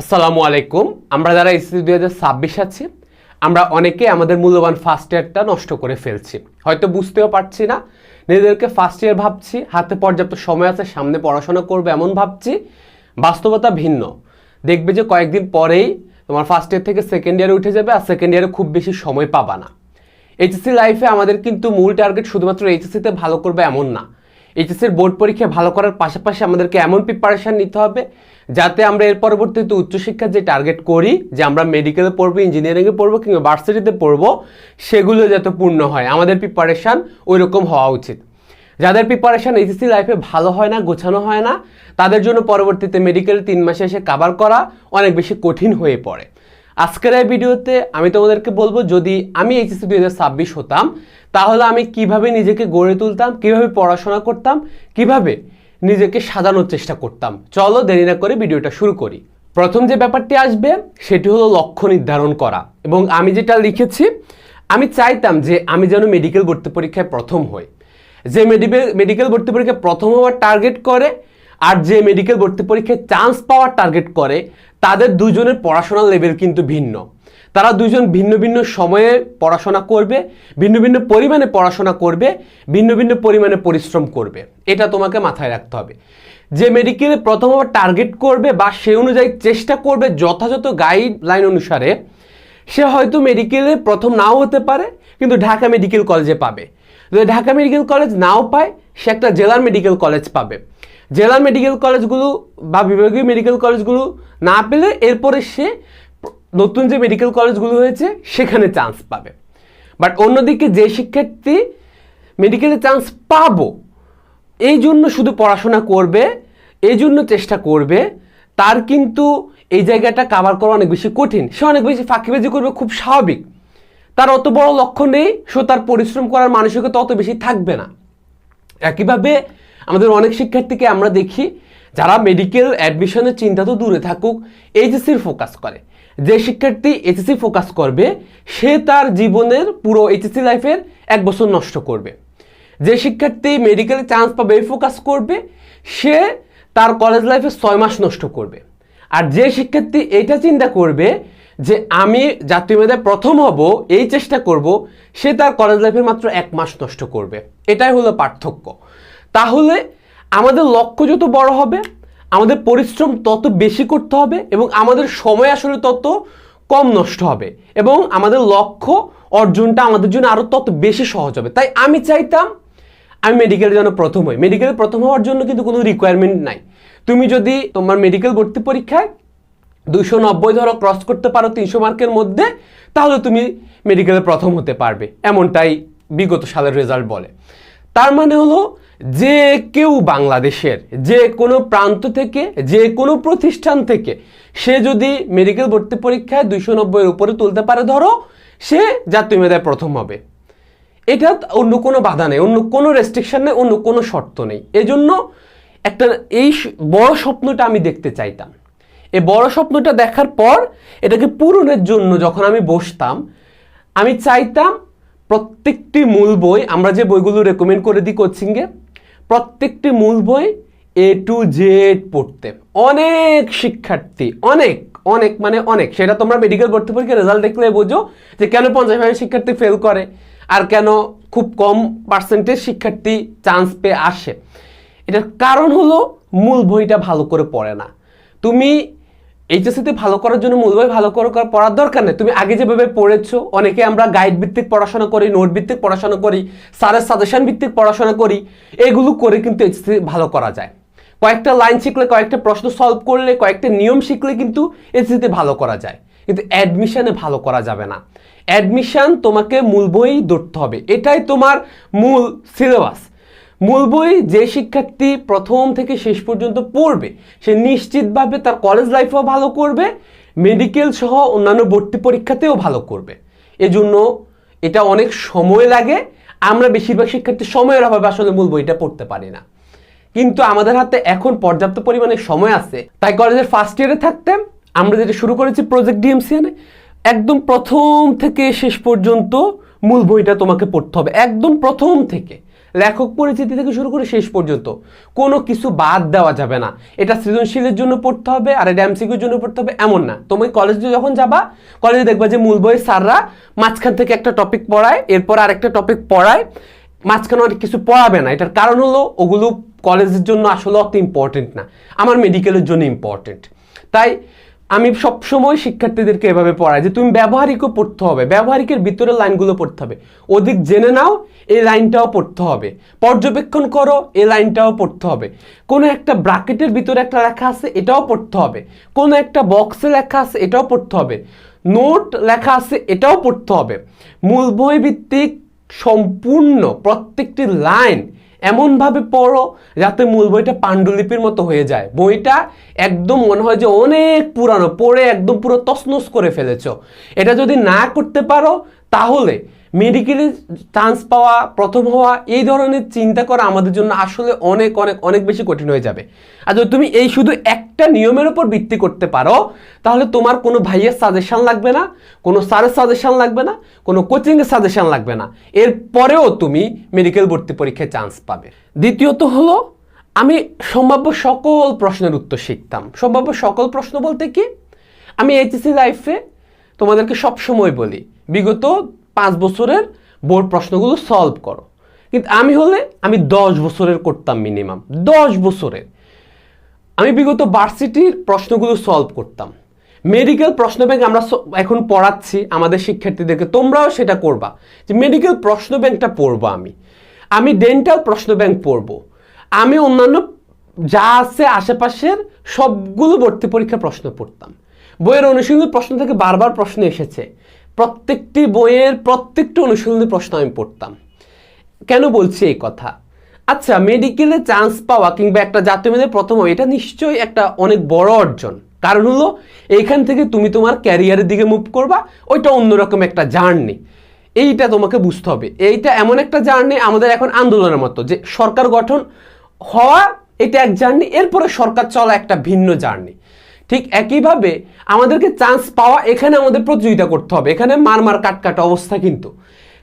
আসসালামু আলাইকুম। আমরা যারা এসএসসি দুই হাজার ছাব্বিশ আছি, আমরা অনেকে আমাদের মূল্যবান ফার্স্ট ইয়ারটা নষ্ট করে ফেলছি। হয়তো বুঝতেও পারছি না। নিজেদেরকে ফার্স্ট ইয়ার ভাবছি, হাতে পর্যাপ্ত সময় আছে, সামনে পড়াশোনা করবে এমন ভাবছি। বাস্তবতা ভিন্ন। দেখবে যে কয়েকদিন পরেই তোমার ফার্স্ট ইয়ার থেকে সেকেন্ড ইয়ারে উঠে যাবে, আর সেকেন্ড ইয়ারে খুব বেশি সময় পাবা না। এইচএসসি লাইফে আমাদের কিন্তু মূল টার্গেট শুধুমাত্র এইচএসসিতে ভালো করবে এমন না। এইচএসসির বোর্ড পরীক্ষায় ভালো করার পাশাপাশি আমাদেরকে এমন প্রিপারেশন নিতে হবে, যাতে আমরা এর পরবর্তীতে উচ্চশিক্ষার যে টার্গেট করি, যে আমরা মেডিকেলে পড়ব ইঞ্জিনিয়ারিংয়ে পড়ব কিংবা ভার্সিটিতে পড়ব, সেগুলো যাতে পূর্ণ হয়। আমাদের প্রিপারেশান ওই রকম হওয়া উচিত। যাদের প্রিপারেশন এইচএসসি লাইফে ভালো হয় না, গোছানো হয় না, তাদের জন্য পরবর্তীতে মেডিকেল তিন মাসে এসে কাভার করা অনেক বেশি কঠিন হয়ে পড়ে। আজকের এই ভিডিওতে আমি তোমাদেরকে বলব, যদি আমি এইচএসসি দুই হাজার ছাব্বিশ হতাম তাহলে আমি কীভাবে নিজেকে গড়ে তুলতাম, কীভাবে পড়াশোনা করতাম, কীভাবে নিজেকে সাজানোর চেষ্টা করতাম? চলো দেরি না করে ভিডিওটা শুরু করি। প্রথম যে ব্যাপারটি আসবে, সেটি হলো লক্ষ্য নির্ধারণ করা। এবং আমি যেটা লিখেছি, আমি চাইতাম যে আমি যেন মেডিকেল ভর্তি পরীক্ষায় প্রথম হই। যে মেডিকেল মেডিকেল ভর্তি পরীক্ষায় প্রথম হওয়ার টার্গেট করে, আর যে মেডিকেল ভর্তি পরীক্ষায় চান্স পাওয়ার টার্গেট করে, তাদের দুজনের পড়াশোনার লেভেল কিন্তু ভিন্ন। তারা দুজন ভিন্ন ভিন্ন সময়ে পড়াশোনা করবে, ভিন্ন ভিন্ন পরিমাণে পড়াশোনা করবে, ভিন্ন ভিন্ন পরিমাণে পরিশ্রম করবে। এটা তোমাকে মাথায় রাখতে হবে। যে মেডিকেলে প্রথম হওয়ার টার্গেট করবে বা সে অনুযায়ী চেষ্টা করবে যথাযথ গাইডলাইন অনুসারে, সে হয়তো মেডিকেলে প্রথম নাও হতে পারে, কিন্তু ঢাকা মেডিকেল কলেজে পাবে। যদি ঢাকা মেডিকেল কলেজ নাও পায়, সে একটা জেলার মেডিকেল কলেজ পাবে। জেলার মেডিকেল কলেজগুলো বা বিভাগীয় মেডিকেল কলেজগুলো না পেলে এরপরে সে নতুন যে মেডিকেল কলেজগুলো হয়েছে, সেখানে চান্স পাবে। বাট অন্যদিকে যে শিক্ষার্থী মেডিকেলে চান্স পাবো, এই জন্য শুধু পড়াশোনা করবে, এই জন্য চেষ্টা করবে, তার কিন্তু এই জায়গাটা কাভার করা অনেক বেশি কঠিন। সে অনেক বেশি ফাঁকিবাজি করবে, খুব স্বাভাবিক। তার অত বড় লক্ষ্য নেই, সো তার পরিশ্রম করার মানসিকতা অত বেশি থাকবে না। একইভাবে আমাদের অনেক শিক্ষার্থীকে আমরা দেখি, যারা মেডিকেল অ্যাডমিশনের চিন্তা তো দূরে থাকুক এইচএসসির ফোকাস করে। যে শিক্ষার্থী এইচএসসি ফোকাস করবে, সে তার জীবনের পুরো এইচএসসি লাইফের এক বছর নষ্ট করবে। যে শিক্ষার্থী মেডিকেলে চান্স পাবে ফোকাস করবে, সে তার কলেজ লাইফে ছয় মাস নষ্ট করবে। আর যে শিক্ষার্থী এটা চিন্তা করবে যে আমি জাতীয় মেধায় প্রথম হব, এই চেষ্টা করব, সে তার কলেজ লাইফের মাত্র এক মাস নষ্ট করবে। এটাই হলো পার্থক্য। তাহলে আমাদের লক্ষ্য যত বড় হবে আমাদের পরিশ্রম তত বেশি করতে হবে এবং আমাদের সময় আসলে তত কম নষ্ট হবে এবং আমাদের লক্ষ্য অর্জনটা আমাদের জন্য আরও তত বেশি সহজ হবে। তাই আমি চাইতাম আমি মেডিকেলে যেন প্রথম হই। মেডিকেলে প্রথম হওয়ার জন্য কিন্তু কোনো রিকোয়ারমেন্ট নাই। তুমি যদি তোমার মেডিকেল ভর্তি পরীক্ষায় দুশো নব্বই ধরো ক্রস করতে পারো তিনশো মার্কের মধ্যে, তাহলে তুমি মেডিকেলে প্রথম হতে পারবে, এমনটাই বিগত সালের রেজাল্ট বলে। তার মানে হলো যে কেউ বাংলাদেশের, যে কোনো প্রান্ত থেকে, যে কোনো প্রতিষ্ঠান থেকে সে যদি মেডিকেল ভর্তি পরীক্ষায় দুইশো নব্বইয়ের উপরে তুলতে পারে, ধরো, সে জাতীয় মেধায় প্রথম হবে। এটা অন্য কোনো বাধা নেই, অন্য কোনো রেস্ট্রিকশন নেই, অন্য কোনো শর্ত নেই। এজন্য একটা এই বড় স্বপ্নটা আমি দেখতে চাইতাম। এই বড় স্বপ্নটা দেখার পর এটাকে পূরণের জন্য যখন আমি বসতাম, আমি চাইতাম প্রত্যেকটি মূল বই, আমরা যে বইগুলো রেকমেন্ড করে দিই কোচিংয়ে প্রত্যেকটি মূল বই এ টু জেড পড়তে। অনেক শিক্ষার্থী, অনেক অনেক মানে অনেক। সেটা তোমরা মেডিকেল ভর্তি পরীক্ষার রেজাল্ট দেখলে বোঝো যে কেন পঞ্চাশ ভাগের শিক্ষার্থী ফেল করে আর কেন খুব কম পার্সেন্টেজ শিক্ষার্থী চান্স পেয়ে আসে। এটার কারণ হলো মূল বইটা ভালো করে পড়ে না। তুমি এইচএসসিতে ভালো করার জন্য মূল বই ভালো করে পড়ার দরকার নেই। তুমি আগে যেভাবে পড়েছো, অনেকে আমরা গাইড ভিত্তিক পড়াশোনা করি নোট ভিত্তিক পড়াশোনা করি স্যারের সাজেশন ভিত্তিক পড়াশোনা করি, এগুলো করে কিন্তু এইচএসসি ভালো করা যায়। কয়েকটা লাইন শিখলে, কয়েকটা প্রশ্ন সলভ করলে, কয়েকটা নিয়ম শিখলে কিন্তু এইচএসসিতে ভালো করা যায়। কিন্তু অ্যাডমিশনে ভালো করা যাবে না। অ্যাডমিশন তোমাকে মূল বই ধরতে হবে। এটাই তোমার মূল সিলেবাস মূল বই যে শিক্ষার্থী প্রথম থেকে শেষ পর্যন্ত পড়বে, সে নিশ্চিতভাবে তার কলেজ লাইফেও ভালো করবে মেডিকেল সহ অন্যান্য ভর্তি পরীক্ষাতেও ভালো করবে। এজন্য এটা অনেক সময় লাগে, আমরা বেশিরভাগ শিক্ষার্থী সময়ের অভাবে আসলে মূল বইটা পড়তে পারি না। কিন্তু আমাদের হাতে এখন পর্যাপ্ত পরিমাণে সময় আছে, তাই কলেজের ফার্স্ট ইয়ারে থাকতে আমরা যেটা শুরু করেছি প্রজেক্ট ডিএমসিএনে একদম প্রথম থেকে শেষ পর্যন্ত মূল বইটা তোমাকে পড়তে হবে, একদম প্রথম থেকে। লেখক পরিচিতি থেকে শুরু করে শেষ পর্যন্ত। কোনো কিছু বাদ দেওয়া যাবে না। এটা সৃজনশীলের জন্য পড়তে হবে, আর এটা এমসিকিউর জন্য পড়তে হবে, এমন না। তুমি কলেজে যখন যাবা কলেজে দেখবা যে মূল বই স্যাররা মাঝখান থেকে একটা টপিক পড়ায়, এরপর আরেকটা টপিক পড়ায়, মাঝখানে অনেক কিছু পড়াবে না। এটার কারণ হলো, ওগুলো কলেজের জন্য আসলে অত ইম্পর্টেন্ট না। আমার মেডিকেলের জন্য ইম্পর্টেন্ট তাই আমি সবসময় শিক্ষার্থীদেরকে এভাবে পড়াই যে তুমি ব্যবহারিকও পড়তে হবে, ব্যবহারিকের ভিতরের লাইনগুলো পড়তে হবে। অধিক জেনে নাও, এই লাইনটাও পড়তে হবে। পর্যবেক্ষণ করো, এই লাইনটাও পড়তে হবে। কোনো একটা ব্রাকেটের ভিতরে একটা লেখা আছে, এটাও পড়তে হবে। কোনো একটা বক্সে লেখা আছে, এটাও পড়তে হবে। নোট লেখা আছে, এটাও পড়তে হবে। মূল বই ভিত্তিক সম্পূর্ণ প্রত্যেকটি লাইন এমনভাবে পড়ো যাতে মূল বইটা পাণ্ডুলিপির মতো হয়ে যায়। বইটা একদম মনে হয় যে অনেক পুরানো, পড়ে একদম পুরো তসনস করে ফেলেছ। এটা যদি না করতে পারো, তাহলে মেডিকেলে চান্স পাওয়া, প্রথম হওয়া, এই ধরনের চিন্তা করা আমাদের জন্য আসলে অনেক অনেক অনেক বেশি কঠিন হয়ে যাবে। আর যদি তুমি এই শুধু একটা নিয়মের উপর ভিত্তি করতে পারো, তাহলে তোমার কোনো ভাইয়ের সাজেশান লাগবে না, কোনো স্যারের সাজেশান লাগবে না, কোনো কোচিংয়ের সাজেশান লাগবে না। এরপরেও তুমি মেডিকেল ভর্তি পরীক্ষায় চান্স পাবে। দ্বিতীয়ত হলো, আমি সম্ভাব্য সকল প্রশ্নের উত্তর শিখতাম। সম্ভাব্য সকল প্রশ্ন বলতে কি? আমি এইচএসসি লাইফে তোমাদেরকে সব সময় বলি, বিগত পাঁচ বছরের বোর্ড প্রশ্নগুলো সলভ করো। কিন্তু আমি হলে আমি দশ বছরের করতাম মিনিমাম দশ বছরের আমি বিগত ভার্সিটির প্রশ্নগুলো সলভ করতাম। মেডিকেল প্রশ্ন ব্যাংক আমরা এখন পড়াচ্ছি আমাদের শিক্ষার্থীদেরকে, তোমরাও সেটা করবা। যে মেডিকেল প্রশ্ন ব্যাংকটা পড়ব আমি। আমি ডেন্টাল প্রশ্ন ব্যাংক পড়ব। আমি অন্যান্য যা আছে আশেপাশের সবগুলো ভর্তি পরীক্ষা প্রশ্ন পড়তাম। বইয়ের অনুশীলনী প্রশ্ন থেকে বারবার প্রশ্ন এসেছে। প্রত্যেকটি বইয়ের প্রত্যেকটি অনুশীলনী প্রশ্ন আমি পড়তাম। কেন বলছি এই কথা? আচ্ছা মেডিকেলে চান্স পাওয়া কিংবা একটা জাতীয় মেয়েদের প্রথম এটা নিশ্চয়ই একটা অনেক বড় অর্জন। কারণ হলো, এইখান থেকে তুমি তোমার ক্যারিয়ারের দিকে মুভ করবা, ওইটা অন্যরকম একটা জার্নি এইটা তোমাকে বুঝতে হবে। এইটা এমন একটা জার্নি আমাদের এখন আন্দোলনের মতো যে সরকার গঠন হওয়া, এটা এক জার্নি এরপরে সরকার চলা একটা ভিন্ন জার্নি ঠিক একইভাবে আমাদেরকে চান্স পাওয়া এখানে আমাদের প্রতিযোগিতা করতে হবে। এখানে মারমার মার কাট কাট অবস্থা কিন্তু।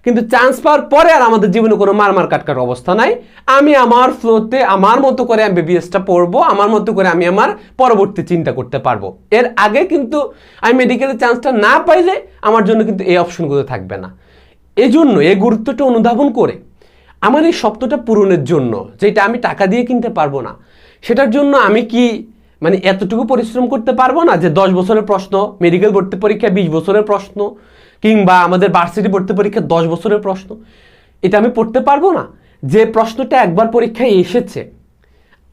কিন্তু চান্স পাওয়ার পরে আর আমাদের জীবনে কোনো মারমার মার কাট কাট অবস্থা নাই। আমি আমার ফ্লোতে আমার মতো করে আমি বিবিএসটা পড়ব, আমার মতো করে আমি আমার পরবর্তী চিন্তা করতে পারব। এর আগে কিন্তু আমি মেডিকেলের চান্সটা না পাইলে আমার জন্য কিন্তু এই অপশনগুলো থাকবে না। এই জন্য এই গুরুত্বটা অনুধাবন করে আমার এই স্বপ্নটা পূরণের জন্য, যেটা আমি টাকা দিয়ে কিনতে পারব না, সেটার জন্য আমি কি মানে এতটুকু পরিশ্রম করতে পারব না যে দশ বছরের প্রশ্ন মেডিকেল ভর্তি পরীক্ষা বিশ বছরের প্রশ্ন, কিংবা আমাদের ভার্সিটি ভর্তি পরীক্ষা দশ বছরের প্রশ্ন। এটা আমি পড়তে পারব না। যে প্রশ্নটা একবার পরীক্ষায় এসেছে,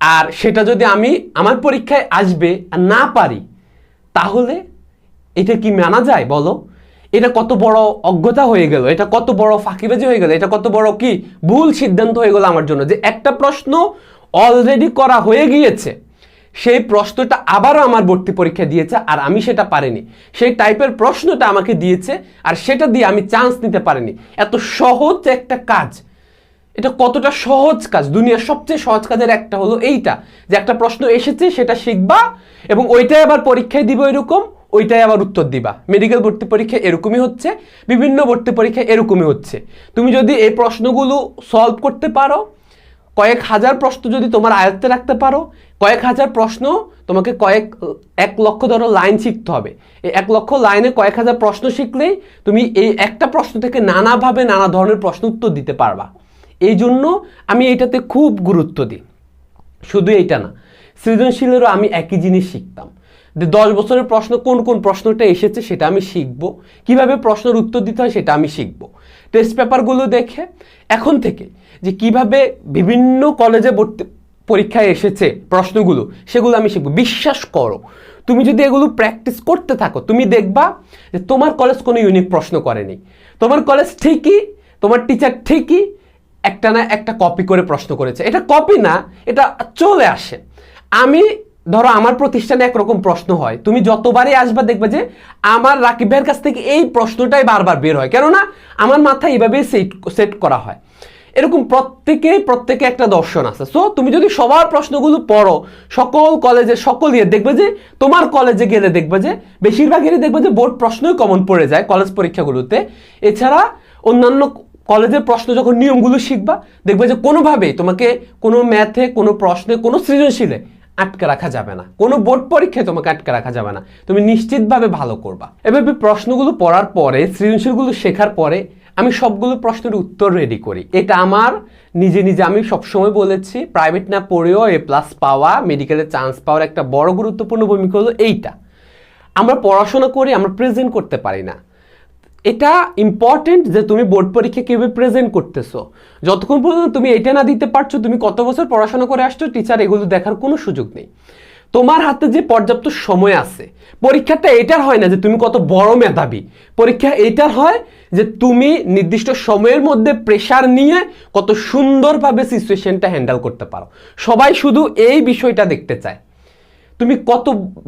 আর সেটা যদি আমি আমার পরীক্ষায় আসবে আর না পারি, তাহলে এটা কি মানা যায় বলো? এটা কত বড় অজ্ঞতা হয়ে গেল, এটা কত বড় ফাঁকিবাজি হয়ে গেল, এটা কত বড় কি ভুল সিদ্ধান্ত হয়ে গেল আমার জন্য যে একটা প্রশ্ন অলরেডি করা হয়ে গিয়েছে। সেই প্রশ্নটা আবারও আমার ভর্তি পরীক্ষা দিয়েছে আর আমি সেটা পারিনি। সেই টাইপের প্রশ্নটা আমাকে দিয়েছে আর সেটা দিয়ে আমি চান্স নিতে পারিনি। এত সহজ একটা কাজ। এটা কতটা সহজ কাজ? দুনিয়ার সবচেয়ে সহজ কাজের একটা হলো এইটা, যে একটা প্রশ্ন এসেছে, সেটা শিখবা এবং ওইটাই আবার পরীক্ষায় দিব এরকম, ওইটাই আবার উত্তর দিবা। মেডিকেল ভর্তি পরীক্ষা এরকমই হচ্ছে, বিভিন্ন ভর্তি পরীক্ষা এরকমই হচ্ছে। তুমি যদি এই প্রশ্নগুলো সলভ করতে পারো কয়েক হাজার প্রশ্ন যদি তোমার আয়ত্তে রাখতে পারো, কয়েক হাজার প্রশ্ন তোমাকে কয়েক, এক লক্ষ ধরো লাইন শিখতে হবে। এই এক লক্ষ লাইনে কয়েক হাজার প্রশ্ন শিখলেই তুমি এই একটা প্রশ্ন থেকে নানাভাবে নানা ধরনের প্রশ্ন উত্তর দিতে পারবা। এই জন্য আমি এটাতে খুব গুরুত্ব দিই। শুধু এইটা না, সৃজনশীলেরও আমি একই জিনিস শিখতাম। যে দশ বছরের প্রশ্ন কোন কোন প্রশ্নটা এসেছে সেটা আমি শিখব। কীভাবে প্রশ্নের উত্তর দিতে হয় সেটা আমি শিখব। টেস্ট পেপারগুলো দেখে এখন থেকে যে কীভাবে বিভিন্ন কলেজে ভর্তি পরীক্ষায় এসেছে প্রশ্নগুলো, সেগুলো আমি শিখব। বিশ্বাস করো, তুমি যদি এগুলো প্র্যাকটিস করতে থাকো, তুমি দেখবা যে তোমার কলেজ কোনো ইউনিক প্রশ্ন করেনি। তোমার কলেজ ঠিকই, তোমার টিচার ঠিকই একটা না একটা কপি করে প্রশ্ন করেছে। এটা কপি না, এটা চলে আসে। আমি ধরো আমার প্রতিষ্ঠানে একরকম প্রশ্ন হয়, তুমি যতবারই আসবা দেখবে যে আমার রাকিব ভাইয়ের কাছ থেকে এই প্রশ্নটাই বারবার বের হয়। কেননা আমার মাথায় এইভাবেই সেট সেট করা হয়। এরকম প্রত্যেকে প্রত্যেকে একটা দর্শন আছে। সো তুমি যদি সবার প্রশ্নগুলো পড়ো, সকল কলেজে সকল ইয়ে দেখবে যে তোমার কলেজে গেলে দেখবে যে বেশিরভাগেরই দেখবে যে বোর্ড প্রশ্নই কমন পড়ে যায় কলেজ পরীক্ষাগুলোতে। এছাড়া অন্যান্য কলেজের প্রশ্ন যখন নিয়মগুলো শিখবা, দেখবে যে কোনোভাবেই তোমাকে কোনো ম্যাথে কোনো প্রশ্নে, কোনো সৃজনশীলে আটকে রাখা যাবে না। কোনো বোর্ড পরীক্ষায় তোমাকে আটকে রাখা যাবে না। তুমি নিশ্চিতভাবে ভালো করবা। এভাবে প্রশ্নগুলো পড়ার পরে, সৃজনশীলগুলো শেখার পরে, আমি সবগুলো প্রশ্নের উত্তর রেডি করি। এটা আমার, নিজে নিজে আমি সবসময় বলেছি প্রাইভেট না পড়েও এ প্লাস পাওয়া মেডিকেলে চান্স পাওয়ার একটা বড় গুরুত্বপূর্ণ ভূমিকা হলো এইটা। আমরা পড়াশোনা করি, আমরা প্রেজেন্ট করতে পারি না। এটা ইম্পর্টেন্ট যে তুমি বোর্ড পরীক্ষা কীভাবে প্রেজেন্ট করতেছো। যতক্ষণ পর্যন্ত তুমি এটা না দিতে পারছ, তুমি কত বছর পড়াশোনা করে আসছো টিচার এগুলো দেখার কোনো সুযোগ নেই। তোমার হাতে যে পর্যাপ্ত সময় আছে, পরীক্ষাটা এটার হয় না যে তুমি কত বড় মেধাবী। পরীক্ষা এটার হয় যে তুমি নির্দিষ্ট সময়ের মধ্যে প্রেশার নিয়ে কত সুন্দরভাবে সিচুয়েশনটা হ্যান্ডেল করতে পারো। সবাই শুধু এই বিষয়টা দেখতে চায়। তুমি কত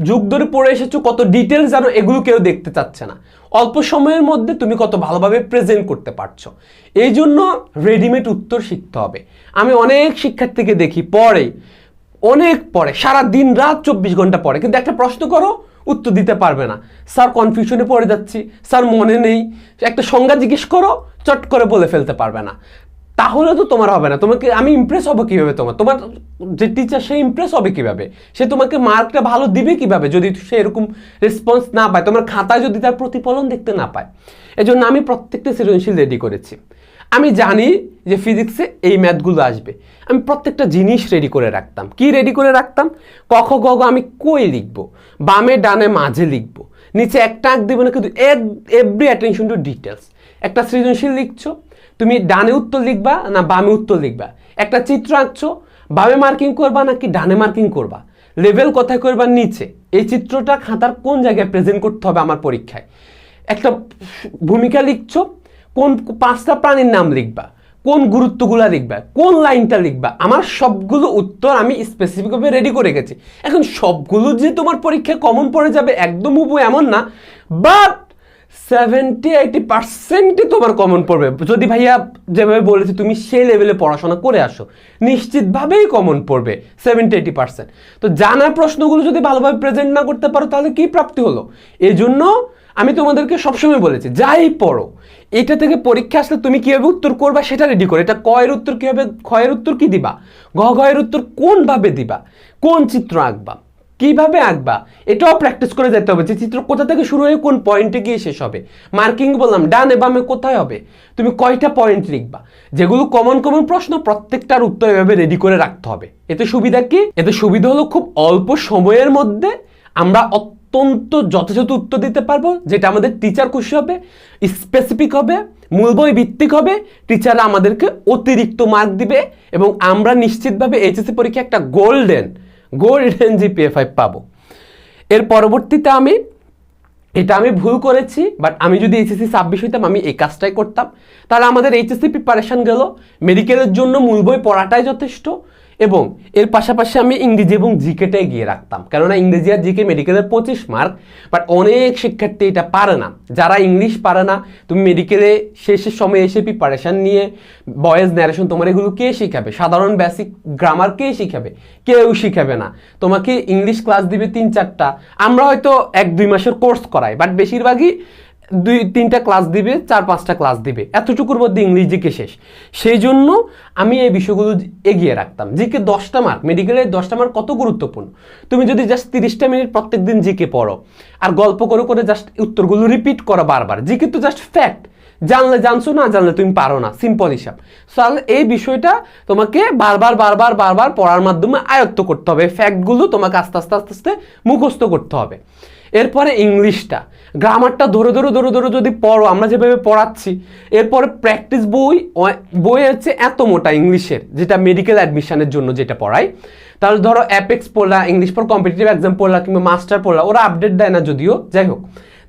যুগ ধরে পড়ে এসেছ, কত ডিটেলস জানো এগুলো কেউ দেখতে চাচ্ছে না। অল্প সময়ের মধ্যে তুমি কত ভালোভাবে প্রেজেন্ট করতে পারছ। এই জন্য রেডিমেড উত্তর শিখতে হবে। আমি অনেক শিক্ষার্থীকে দেখি পড়ে, অনেক পড়ে, সারা দিন রাত চব্বিশ ঘণ্টা পড়ে। কিন্তু একটা প্রশ্ন করো, উত্তর দিতে পারবে না। স্যার কনফিউশনে পড়ে যাচ্ছি, স্যার মনে নেই। একটা সংজ্ঞা জিজ্ঞেস করো, চট করে বলে ফেলতে পারবে না। তাহলে তো তোমার হবে না। তোমাকে আমি ইমপ্রেস হব কীভাবে তোমার? তোমার যে টিচার সে ইমপ্রেস হবে কীভাবে? সে তোমাকে মার্কটা ভালো দিবে কীভাবে যদি সে এরকম রেসপন্স না পায়? তোমার খাতায় যদি তার প্রতিফলন দেখতে না পায়? এজন্য আমি প্রত্যেকটা সৃজনশীল রেডি করেছি। আমি জানি যে ফিজিক্সে এই ম্যাথগুলো আসবে। আমি প্রত্যেকটা জিনিস রেডি করে রাখতাম। কি রেডি করে রাখতাম? কখ গ গ আমি কই লিখব? বামে, ডানে, মাঝে লিখব। নিচে একটা আঁক দেবো না, কিন্তু এভরি অ্যাটেনশন টু ডিটেলস একটা সৃজনশীল লিখছো তুমি ডানে উত্তর লিখবা না বামে উত্তর লিখবা? একটা চিত্র আঁকছো, বামে মার্কিং করবা নাকি ডানে মার্কিং করবা? লেভেল কোথায় করবা? নিচে। এই চিত্রটা খাতার কোন জায়গায় প্রেজেন্ট করতে হবে আমার পরীক্ষায়? একটা ভূমিকা লিখছো, কোন পাঁচটা প্রাণীর নাম লিখবা? কোন গুরুত্বগুলো লিখবা? কোন লাইনটা লিখবা? আমার সবগুলো উত্তর আমি স্পেসিফিকভাবে রেডি করে গেছি এখন সবগুলো যে তোমার পরীক্ষায় কমন পড়ে যাবে একদম উবু এমন না বাট সেভেন্টি এইটি পার্সেন্টই তোমার কমন পড়বে। যদি ভাইয়া যেভাবে বলেছি, তুমি সেই লেভেলে পড়াশোনা করে আসো, নিশ্চিতভাবেই কমন পড়বে সেভেন্টি এইটি পার্সেন্ট তো জানা প্রশ্নগুলো যদি ভালোভাবে প্রেজেন্ট না করতে পারো, তাহলে কি প্রাপ্তি হলো? এই জন্য আমি তোমাদেরকে সবসময় বলেছি, যাই পড়ো, এটা থেকে পরীক্ষা আসলে তুমি কীভাবে উত্তর করবা সেটা রেডি করো। এটা কয়ের উত্তর কীভাবে, ক্ষয়ের উত্তর কি দিবা? ঘ ঘয়ের উত্তর কোনভাবে দিবা? কোন চিত্র আঁকবা? কীভাবে আঁকবা? এটাও প্র্যাকটিস করে যেতে হবে যে চিত্র কোথা থেকে শুরু হয়ে কোন পয়েন্টে গিয়ে শেষ হবে। মার্কিং বললাম, ডানে বামে কোথায় হবে? তুমি কয়টা পয়েন্ট লিখবা? যেগুলো কমন কমন প্রশ্ন, প্রত্যেকটার উত্তর এভাবে রেডি করে রাখতে হবে। এতে সুবিধা কি? এতে সুবিধা হলো খুব অল্প সময়ের মধ্যে আমরা অত্যন্ত যথাযথ উত্তর দিতে পারব, যেটা আমাদের টিচার খুশি হবে স্পেসিফিক হবে, মূল বই ভিত্তিক হবে টিচাররা আমাদেরকে অতিরিক্ত মার্ক দিবে এবং আমরা নিশ্চিতভাবে এইচএসসি পরীক্ষা একটা গোল্ডেন গোল্ডেন জিপিএ ফাইভ পাবো। এর পরবর্তীতে আমি, এটা আমি ভুল করেছি বাট আমি যদি এইচএসসি ছাব্বিশ হইতাম, আমি এই কাজটাই করতাম। তাহলে আমাদের এইচএসসি প্রিপারেশান গেল। মেডিকেলের জন্য মূল বই পড়াটাই যথেষ্ট। এবং এর পাশাপাশি আমি ইংরেজি এবং জিকেটাই গিয়ে রাখতাম। কেননা ইংরেজি আর জিকে মেডিকেলের পঁচিশ মার্ক বাট অনেক শিক্ষার্থী এটা পারে না। যারা ইংলিশ পারে না, তুমি মেডিকেলে শেষের সময় এসে প্রিপারেশন নিয়ে বয়েজ ন্যারেশন তোমার এগুলো কে শিখাবে? সাধারণ বেসিক গ্রামার কে শিখাবে? কেউ শিখাবে না। তোমাকে ইংলিশ ক্লাস দিবে তিন চারটা। আমরা হয়তো এক দুই মাসের কোর্স করাই বাট বেশিরভাগই দুই, তিনটা ক্লাস দিবে, চার, পাঁচটা ক্লাস দিবে। এতটুকুর মধ্যে ইংলিশ জিকে শেষ। সেই জন্য আমি এই বিষয়গুলো এগিয়ে রাখতাম। জিকে দশটা মার্ক মেডিকেলের দশটা মার্ক কত গুরুত্বপূর্ণ? তুমি যদি জাস্ট তিরিশটা মিনিট প্রত্যেক দিন জিকে পড়ো, আর গল্প করে করে জাস্ট উত্তরগুলো রিপিট করো বারবার। জিকে তো জাস্ট ফ্যাক্ট জানলে জানছো, না জানলে তুমি পারো না। সিম্পল হিসাব। তাহলে এই বিষয়টা তোমাকে বারবার বারবার বারবার পড়ার মাধ্যমে আয়ত্ত করতে হবে। ফ্যাক্টগুলো তোমাকে আস্তে আস্তে আস্তে আস্তে মুখস্থ করতে হবে। এরপরে ইংলিশটা। গ্রামারটা ধরে ধরে ধরে ধরে যদি পড়ো, আমরা যেভাবে পড়াচ্ছি, এরপরে প্র্যাকটিস বই বই হচ্ছে এত মোটা ইংলিশের, যেটা মেডিকেল অ্যাডমিশনের জন্য যেটা পড়াই তাহলে ধরো অ্যাপেক্স পড়লা ইংলিশ পর কম্পিটিটিভ এক্সাম পড়লা কিংবা মাস্টার পড়লা, ওরা আপডেট দেয় না যদিও, যাই হোক।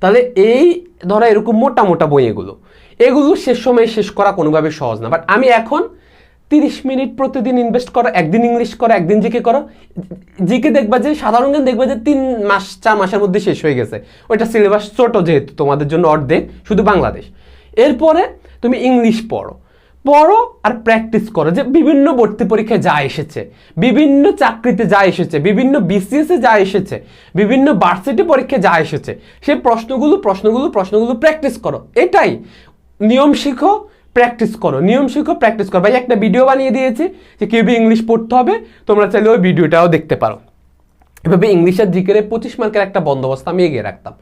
তাহলে এই ধরো এরকম মোটা মোটা বই এগুলো। এগুলো শেষ সময়ে শেষ করা কোনোভাবে সহজ না। বাট আমি এখন তিরিশ মিনিট প্রতিদিন ইনভেস্ট করো, একদিন ইংলিশ করো, একদিন জিকে করো। জিকে দেখবা যে, সাধারণ জ্ঞান দেখবা যে, তিন মাস, চার মাসের মধ্যে শেষ হয়ে গেছে। ওইটা সিলেবাস ছোটো যেহেতু, তোমাদের জন্য অর্ধেক, শুধু বাংলাদেশ। এরপরে তুমি ইংলিশ পড়ো। পড়ো আর প্র্যাকটিস করো যে, বিভিন্ন ভর্তি পরীক্ষায় যা এসেছে, বিভিন্ন চাকরিতে যা এসেছে, বিভিন্ন বিসিএসে যা এসেছে, বিভিন্ন ভার্সিটি পরীক্ষায় যা এসেছে সেই প্রশ্নগুলো প্রশ্নগুলো প্রশ্নগুলো প্র্যাকটিস করো। এটাই। নিয়ম শিখো প্র্যাকটিস করো। নিয়ম শিখো প্র্যাকটিস করো। ভাই, একটা ভিডিও বানিয়ে দিয়েছি যে কীভাবে ইংলিশ পড়তে হবে, তোমরা চাইলে ওই ভিডিওটাও দেখতে পারো। এভাবে ইংলিশের দিকের পঁচিশ মার্কের একটা বন্দোবস্ত আমি এগিয়ে রাখতাম।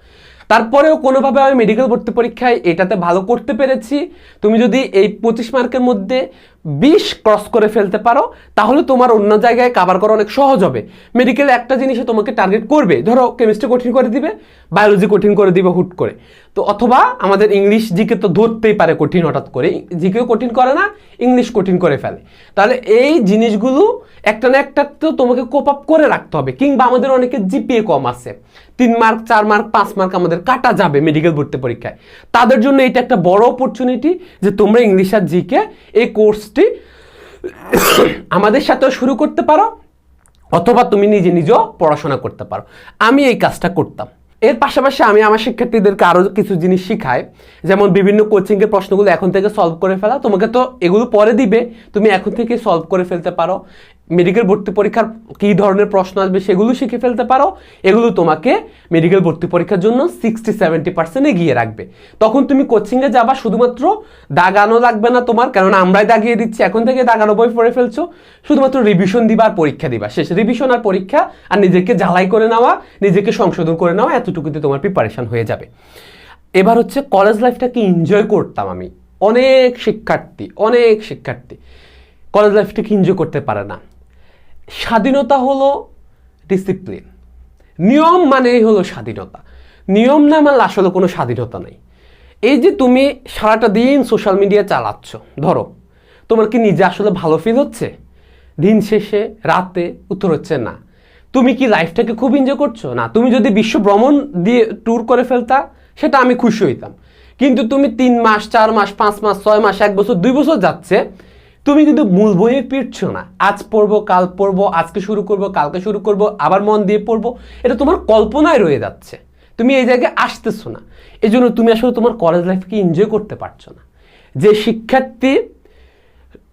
তারপরেও কোনোভাবে আমি মেডিকেল ভর্তি পরীক্ষায় এটাতে ভালো করতে পেরেছি। তুমি যদি এই পঁচিশ মার্কের মধ্যে বিশ ক্রস করে ফেলতে পারো, তাহলে তোমার অন্য জায়গায় কাভার করা অনেক সহজ হবে। মেডিকেল একটা জিনিসে তোমাকে টার্গেট করবে। ধরো কেমিস্ট্রি কঠিন করে দিবে বায়োলজি কঠিন করে দিবে হুট করে। তো অথবা আমাদের ইংলিশ জিকে তো ধরতেই পারে কঠিন হঠাৎ করে। জিকেও কঠিন করে না ইংলিশ কঠিন করে ফেলে। তাহলে এই জিনিসগুলো একটা না একটা তো তোমাকে কোপ আপ করে রাখতে হবে, কিংবা আমাদের অনেকে জিপিএ কম আছে। তিন মার্ক, চার মার্ক, পাঁচ মার্ক আমাদের কাটা যাবে মেডিকেল ভর্তি পরীক্ষায়। তাদের জন্য এটা একটা বড় অপরচুনিটি যে তোমরা ইংলিশ আর জিকে এই কোর্সটি আমাদের সাথেও শুরু করতে পারো, অথবা তুমি নিজে নিজেও পড়াশোনা করতে পারো। আমি এই কাজটা করতাম। এর পাশাপাশি আমি আমার শিক্ষার্থীদেরকে আরও কিছু জিনিস শিখাই, যেমন বিভিন্ন কোচিংয়ের প্রশ্নগুলো এখন থেকে সলভ করে ফেলা। তোমাকে তো এগুলো পরে দিবে, তুমি এখন থেকে সলভ করে ফেলতে পারো। মেডিকেল ভর্তি পরীক্ষার কী ধরনের প্রশ্ন আসবে সেগুলো শিখে ফেলতে পারো। এগুলো তোমাকে মেডিকেল ভর্তি পরীক্ষার জন্য সিক্সটি সেভেন্টি পার্সেন্ট এগিয়ে রাখবে। তখন তুমি কোচিংয়ে যাবা, শুধুমাত্র দাগানো লাগবে না তোমার কারণ আমরাই দাগিয়ে দিচ্ছি, এখন থেকে দাগানো বই পড়ে ফেলছো। শুধুমাত্র রিভিশন দিবা আর পরীক্ষা দিবা, শেষ। রিভিশন আর পরীক্ষা আর নিজেকে ঝালাই করে নেওয়া, নিজেকে সংশোধন করে নেওয়া, এতটুকুতে তোমার প্রিপারেশান হয়ে যাবে। এবার হচ্ছে কলেজ লাইফটাকে এনজয় করতাম আমি। অনেক শিক্ষার্থী অনেক শিক্ষার্থী। কলেজ লাইফটাকে এনজয় করতে পারে না। স্বাধীনতা হলো ডিসিপ্লিন নিয়ম মানেই হলো স্বাধীনতা। নিয়ম না মানলে আসলে কোনো স্বাধীনতা নেই। এই যে তুমি সারাটা দিন সোশ্যাল মিডিয়া চালাচ্ছ, ধরো, তোমার কি নিজে আসলে ভালো ফিল হচ্ছে? দিন শেষে, রাতে উত্তর হচ্ছে না। তুমি কি লাইফটাকে খুব এনজয় করছ? না, তুমি যদি বিশ্ব ভ্রমণ দিয়ে ট্যুর করে ফেলতা, সেটা আমি খুশি হইতাম। কিন্তু তুমি তিন মাস, চার মাস, পাঁচ মাস, ছয় মাস, এক বছর, দুই বছর যাচ্ছে তুমি কিন্তু মূল বইয়ে পিটছো না। আজ পড়ব, কাল পড়ব, আজকে শুরু করব, কালকে শুরু করব, আবার মন দিয়ে পড়ব। এটা তোমার কল্পনায় রয়ে যাচ্ছে। তুমি এই জায়গায় আসতেছো না। এই জন্য তুমি আসলে তোমার কলেজ লাইফকে এনজয় করতে পারছ না। যে শিক্ষার্থী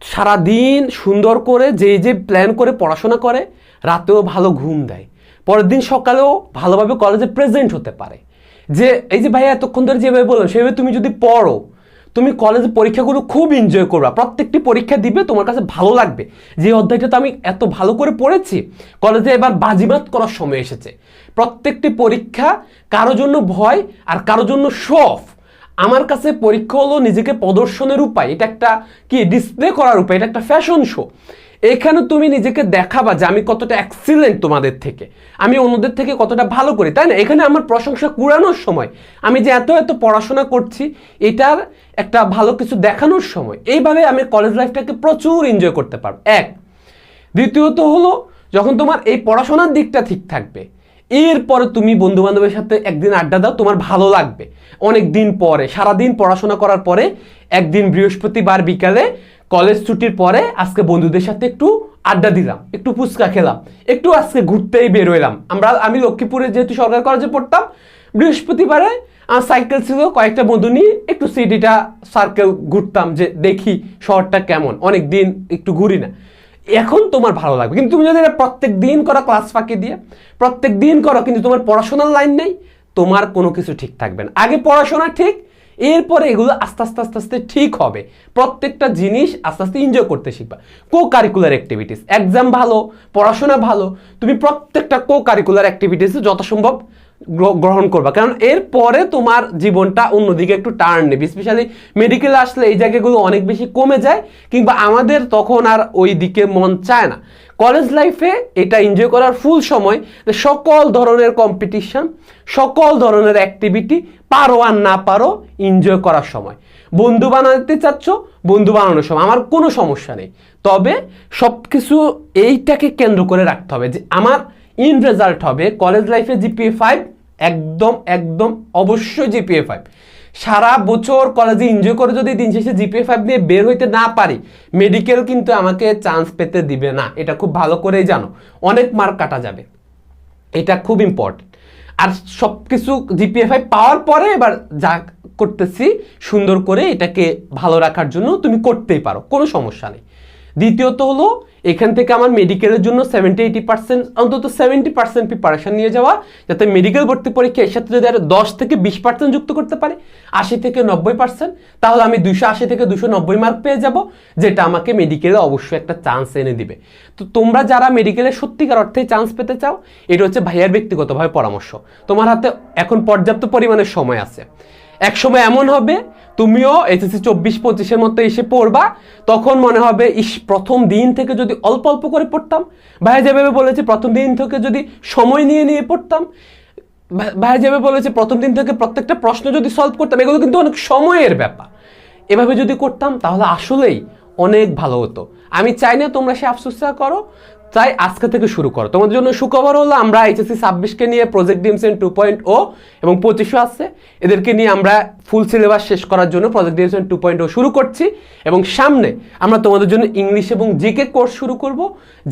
সারাদিন সুন্দর করে যে যে প্ল্যান করে পড়াশোনা করে, রাতেও ভালো ঘুম দেয়। পরের দিন সকালেও ভালোভাবে কলেজে প্রেজেন্ট হতে পারে। যে, এই যে ভাইয়া এতক্ষণ ধরে যেভাবে বললাম সেভাবে তুমি যদি পড়ো তুমি কলেজে পরীক্ষাগুলো খুব এনজয় করবা। প্রত্যেকটি পরীক্ষা দিবে, তোমার কাছে ভালো লাগবে। যে অধ্যায়টা তো আমি এত ভালো করে পড়েছি কলেজে এবার বাজিমাত করার সময় এসেছে। প্রত্যেকটি পরীক্ষা কারও জন্য ভয় আর কারও জন্য শফ আমার কাছে পরীক্ষা হলো নিজেকে প্রদর্শনের উপায়। এটা একটা কি ডিসপ্লে করার উপায়, এটা একটা ফ্যাশন শো এখানে তুমি নিজেকে দেখাবা যে আমি কতটা এক্সিলেন্ট তোমাদের থেকে। আমি অন্যদের থেকে কতটা ভালো করি, তাই না? এখানে আমার প্রশংসা কুড়ানোর সময়। আমি যে এত এত পড়াশোনা করছি, এটার একটা ভালো কিছু দেখানোর সময়। এইভাবে আমি কলেজ লাইফটাকে প্রচুর এনজয় করতে পারব। এক। দ্বিতীয়ত হলো, যখন তোমার এই পড়াশোনার দিকটা ঠিক থাকবে, এরপরে তুমি বন্ধু বান্ধবের সাথে একদিন আড্ডা দাও, তোমার ভালো লাগবে। অনেক দিন পরে, সারাদিন পড়াশোনা করার পরে, একদিন বৃহস্পতিবার বিকালে কলেজ ছুটির পরে আজকে বন্ধুদের সাথে একটু আড্ডা দিলাম, একটু ফুচকা খেলাম, একটু আজকে ঘুরতেই বের হইলাম আমরা, আমি লক্ষ্মীপুরে যেহেতু সরকার কলেজে পড়তাম, বৃহস্পতিবারে আমার সাইকেল ছিল, কয়েকটা বন্ধু নিয়ে একটু সিটিটা সার্কেল ঘুরতাম যে দেখি শহরটা কেমন অনেক দিন একটু ঘুরি না। এখন তোমার ভালো লাগবে, কিন্তু তুমি যদি প্রত্যেক দিন করো ক্লাস ফাঁকি দিয়ে, প্রত্যেক দিন করো, কিন্তু তোমার পড়াশোনার লাইন নেই, তোমার কোনো কিছু ঠিক থাকবে না। আগে পড়াশোনা ঠিক এরপরে এগুলো আস্তে আস্তে আস্তে আস্তে ঠিক হবে। প্রত্যেকটা জিনিস আস্তে আস্তে এনজয় করতে শিখবা। কো কারিকুলার অ্যাক্টিভিটিস এক্সাম ভালো, পড়াশোনা ভালো, তুমি প্রত্যেকটা কো কারিকুলার অ্যাক্টিভিটিসে যত সম্ভব গ্র- গ্রহণ করবা। কারণ এরপরে তোমার জীবনটা অন্যদিকে একটু টার্ন নেবে। স্পেশালি মেডিকেল আসলে এই জায়গাগুলো অনেক বেশি কমে যায়, কিংবা আমাদের তখন আর ওই দিকে মন চায় না। কলেজ লাইফে এটা এনজয় করার ফুল সময় সকল ধরনের কম্পিটিশন সকল ধরনের অ্যাক্টিভিটি পারো আর না পারো এনজয় করার সময়। বন্ধু বানাতে চাচ্ছ, বন্ধু বানানোর সময়। আমার কোনো সমস্যা নেই। তবে সব কিছু এইটাকে কেন্দ্র করে রাখতে হবে যে আমার ইন রেজাল্ট হবে কলেজ লাইফে জিপিএ ফাইভ, একদম একদম অবশ্যই জিপিএ ফাইভ। সারা বছর কলেজে এনজয় করে যদি দিন শেষে জিপিএ ফাইভ নিয়ে বের হইতে না পারি মেডিকেল কিন্তু আমাকে চান্স পেতে দিবে না। এটা খুব ভালো করেই জানো। অনেক মার্ক কাটা যাবে। এটা খুব ইম্পর্টেন্ট আর সব কিছু জিপিএ ফাইভ পাওয়ার পরে এবার যা করতেছি, সুন্দর করে এটাকে ভালো রাখার জন্য তুমি করতেই পারো। কোনো সমস্যা নেই। দ্বিতীয়ত হলো, এখান থেকে আমার মেডিকেলের জন্য সেভেন্টি এইটি পার্সেন্ট অন্তত সেভেন্টি পার্সেন্ট প্রিপারেশন নিয়ে যাওয়া, যাতে মেডিকেল ভর্তি পরীক্ষা এর সাথে যদি আরও দশ থেকে বিশ পার্সেন্ট যুক্ত করতে পারে, আশি থেকে নব্বই পার্সেন্ট তাহলে আমি দুশো আশি থেকে দুশো নব্বই মার্ক পেয়ে যাব, যেটা আমাকে মেডিকেলে অবশ্যই একটা চান্স এনে দিবে। তো তোমরা যারা মেডিকেলে সত্যিকার অর্থে চান্স পেতে চাও, এটা হচ্ছে ভাইয়ার ব্যক্তিগতভাবে পরামর্শ। তোমার হাতে এখন পর্যাপ্ত পরিমাণের সময় আছে। এক সময় এমন হবে, তুমিও এসএসসি চব্বিশ পঁচিশের মতো এসে পড়বা, তখন মনে হবে, ইস, প্রথম দিন থেকে যদি অল্প অল্প করে পড়তাম। ভাইয়া যেভাবে বলেছে, প্রথম দিন থেকে যদি সময় নিয়ে নিয়ে পড়তাম। ভা- ভাইয়া যেভাবে বলেছে, প্রথম দিন থেকে প্রত্যেকটা প্রশ্ন যদি সলভ করতাম। এগুলো কিন্তু অনেক সময়ের ব্যাপার। এভাবে যদি করতাম, তাহলে আসলেই অনেক ভালো হতো। আমি চাই না তোমরা সে আফসোসটা করো। তাই আজকে থেকে শুরু করো। তোমাদের জন্য সুখবর হলো, আমরা এইচএসসি ছাব্বিশকে নিয়ে project dimension two point o এবং পঁচিশও আছে। এদেরকে নিয়ে আমরা ফুল সিলেবাস শেষ করার জন্য project dimension two point o শুরু করছি এবং সামনে আমরা তোমাদের জন্য ইংলিশ এবং জিকে কোর্স শুরু করব,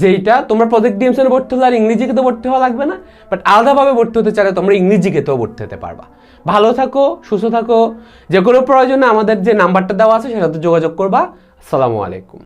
যেইটা তোমরা প্রজেক্ট ডিমসেন ভর্তি হলে আর ইংরেজিকেতে ভর্তি হওয়া লাগবে না বাট আলাদাভাবে ভর্তি হতে চাইলে তোমরা ইংরেজিকেতেও ভর্তি হতে পারবা। ভালো থাকো, সুস্থ থাকো, যে কোনো প্রয়োজনে আমাদের যে নাম্বারটা দেওয়া আছে সেটাতে যোগাযোগ করবা। আসসালামু আলাইকুম।